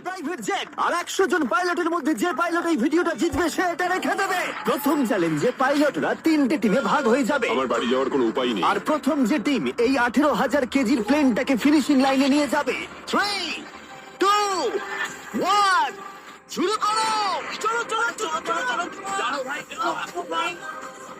Private jet আর একশো জন পাইলটের মধ্যে যে পাইলট এই ভিডিওটা জিতবে সে এটা রেখে দেবে প্রথম চ্যালেঞ্জে পাইলটরা তিনটে টিমে ভাগ হয়ে যাবে আমার বাড়ি যাওয়ার কোনো উপায় নেই আর প্রথম যে টিম এই আঠেরো হাজার কেজির প্লেনটাকে ফিনিশিং লাইনে নিয়ে যাবে থ্রি টু ওয়ান শুরু করো চলো চলো চলো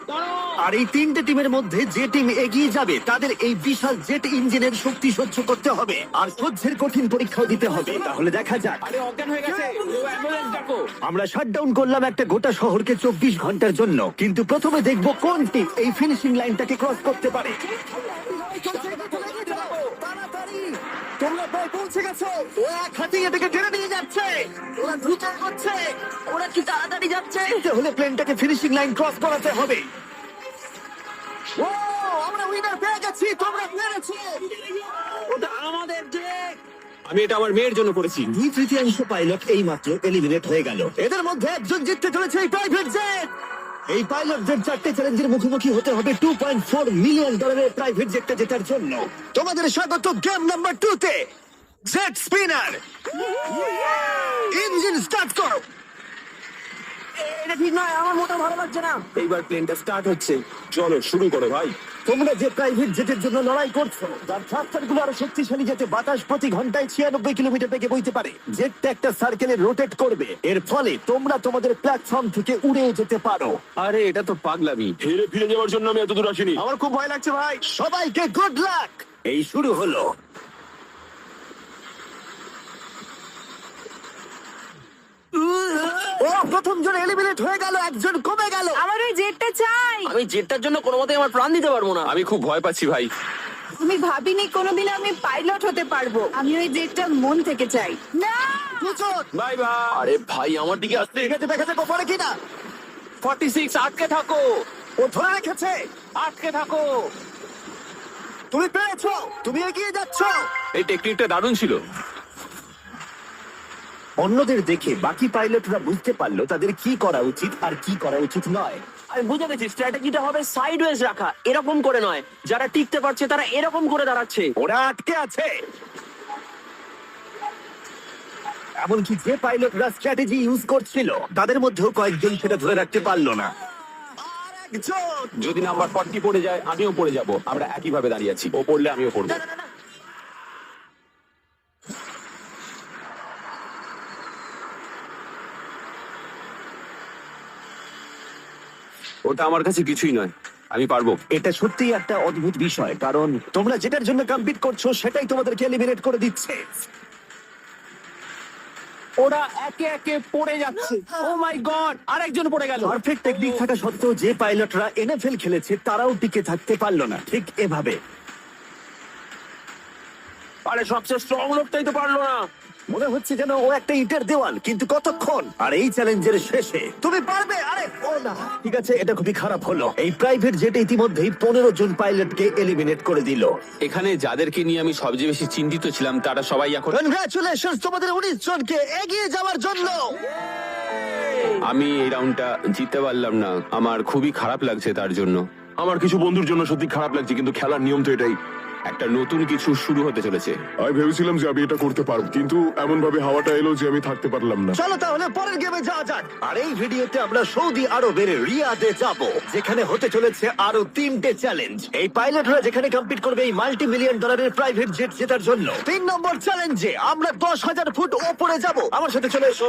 চলো আর এই তিনটে টিমের মধ্যে যে টিম এগিয়ে যাবে তাদের এই বিশাল জেট ইঞ্জিনের শক্তি সহ্য করতে হবে আর সহ্যের কঠিন পরীক্ষাও দিতে হবে। তাহলে দেখা যাক। আরে অজ্ঞান হয়ে গেছে। অ্যাম্বুলেন্স ডাকো। আমরা শাটডাউন করলাম একটা গোটা শহরকে চব্বিশ ঘণ্টার জন্য কিন্তু প্রথমে দেখব কোন টিম এই ফিনিশিং লাইনটাকে ক্রস করতে পারে। তাড়াতাড়ি! তোমরা প্রায় পৌঁছে গেছো। ও এক হাতে এটাকে টেনে নিয়ে যাচ্ছে। ওরা দ্রুত করছে ওরা কি তাড়াতাড়ি যাচ্ছে? হলে প্লেনটাকে ফিনিশিং লাইন ক্রস করাতে হবে। ও আমরা উইনার পেয়ে গেছি তোমরা পেরেছ ওটা আমাদের যে আমি এটা আমার মেয়ের জন্য করেছি। দুই তৃতীয়াংশ পাইলট এই মাত্র এলিমিনেট হয়ে গেল। এদের মধ্যে একজন জিততে চলেছে এই প্রাইভেট জেট এই পাইলটদের চারটে চ্যালেঞ্জের মুখোমুখি হতে হবে টু পয়েন্ট ফোর মিলিয়ন ডলারের প্রাইভেট জেটটা জেতার জন্য। তোমাদের স্বাগত গেম নাম্বার টু তে জেট স্পিনার ইঞ্জিন স্টার্ট করো। এটা ঠিক নয় আমার মোটা ভালো লাগছে না। এইবার প্লেনটা স্টার্ট হচ্ছে। চলো শুরু করো ভাই। তোমরা যে প্রাইভেট জেটের জন্য লড়াই করছ তার থ্রাস্টারগুলো আরও শক্তিশালী যাতে বাতাস প্রতি ঘন্টায় ছিয়ানব্বই কিলোমিটার বেগে বইতে পারে। জেটটা একটা সার্কেলে রোটেট করবে। এর ফলে তোমরা তোমাদের প্ল্যাটফর্ম থেকে উড়ে যেতে পারো। আরে এটা তো পাগলামি। হেরে ফিরে যাওয়ার জন্য আমি এত দূর আসিনি। আমার খুব ভয় লাগছে ভাই। সবাইকে গুড লাক এই শুরু হলো ও প্রথম জন এলিমিনেট হয়ে গেল একজন কমে গেল। আমার ওই জেটটা চাই। আমি জেটটার জন্য কোনো মতে আমার প্রাণ দিতে পারব না। আমি খুব ভয় পাচ্ছি ভাই। আমি ভাবিনি কোনোদিন আমি পাইলট হতে পারব? আমি ওই জেটটা মন থেকে চাই। না! দুজন বাই বাই। আরে ভাই আমার দিকে আসতে দেখেছে দেখেছে গোপরে কিনা 46 আটকে থাকো। ও ধরে রেখেছে। আটকে থাকো। তুমি পেরেছ তুমি এগিয়ে যাচ্ছ। এই টেকনিকটা দারুণ ছিল। অন্যদের দেখে বাকি পাইলটরা বুঝতে পারল তাদের কি করা উচিত আর কি করা উচিত নয়। আমি বুঝে গেছি স্ট্র্যাটেজিটা হবে সাইডওয়েজ রাখা এরকম করে নয়। যারা টিকতে পারছে তারা এরকম করে দাঁড়াচ্ছে। ওরা আটকে আছে। এমনকি যে পাইলটরা স্ট্র্যাটেজি ইউজ করছিল তাদের মধ্যেও কয়েকজন সেটা ধরে রাখতে পারল না। যদি নাম্বার 40 পড়ে যায় আমিও পড়ে যাব। আমরা একই ভাবে দাঁড়িয়ে আছি। ও পড়লে আমিও পড়ব। ওটা আমার কাছে কিছুই নয়। আমি পারব। এটা সত্যি একটা অদ্ভুত বিষয় কারণ তোমরা যেটার জন্য কম্পিট করছ সেটাই তোমাদের এলিমিনেট করে দিচ্ছে। ওরা একে একে পড়ে যাচ্ছে। ও মাই গড আরেকজন পড়ে গেল। পারফেক্ট টেকনিক থাকা সত্ত্বেও যে পাইলটরা এনএফএল খেলেছে তারাও টিকে থাকতে পারল না। ঠিক এভাবে। আরে সবচেয়ে স্ট্রং লোকটাই তো পারল না। মনে হচ্ছে যেন ও একটা ইটের দেওয়াল কিন্তু কতক্ষণ? আর এই চ্যালেঞ্জের শেষে। তুমি পারবে? আরে ও না। ঠিক আছে এটা খুবই খারাপ হলো। এই প্রাইভেট জেট ইতিমধ্যেই পনেরো জন পাইলটকে এলিমিনেট করে দিল। এখানে যাদেরকে নিয়ে আমি সবচেয়ে বেশি চিন্তিত ছিলাম তারা সবাই এখন কনগ্রাচুলেশন তোমাদের উনিশ জনকে এগিয়ে যাওয়ার জন্য! আমি এই রাউন্ডটা জিততে পারলাম না। আমার খুবই খারাপ লাগছে তার জন্য। আমার কিছু বন্ধুর জন্য সত্যি খারাপ লাগছে কিন্তু খেলার নিয়ম তো এটাই। একটা নতুন কিছু শুরু হতে চলেছে। আমি ভেবেছিলাম যে আমি এটা করতে পারব কিন্তু এমন ভাবে হাওয়াটা এলো যে আমি থাকতে পারলাম না। চলো তাহলে পরের গেমে যাওয়া যাক। আর এই ভিডিওতে আমরা সৌদি আরবের রিয়াদে যাব যেখানে হতে চলেছে আরও তিনটে চ্যালেঞ্জ এই পাইলটরা যেখানে কম্পিট করবে এই মাল্টি মিলিয়ন ডলারের প্রাইভেট জেট জেতার জন্য। তিন নম্বর চ্যালেঞ্জে আমরা দশ হাজার ফুট ওপরে যাব। আমার সাথে চলে এসো।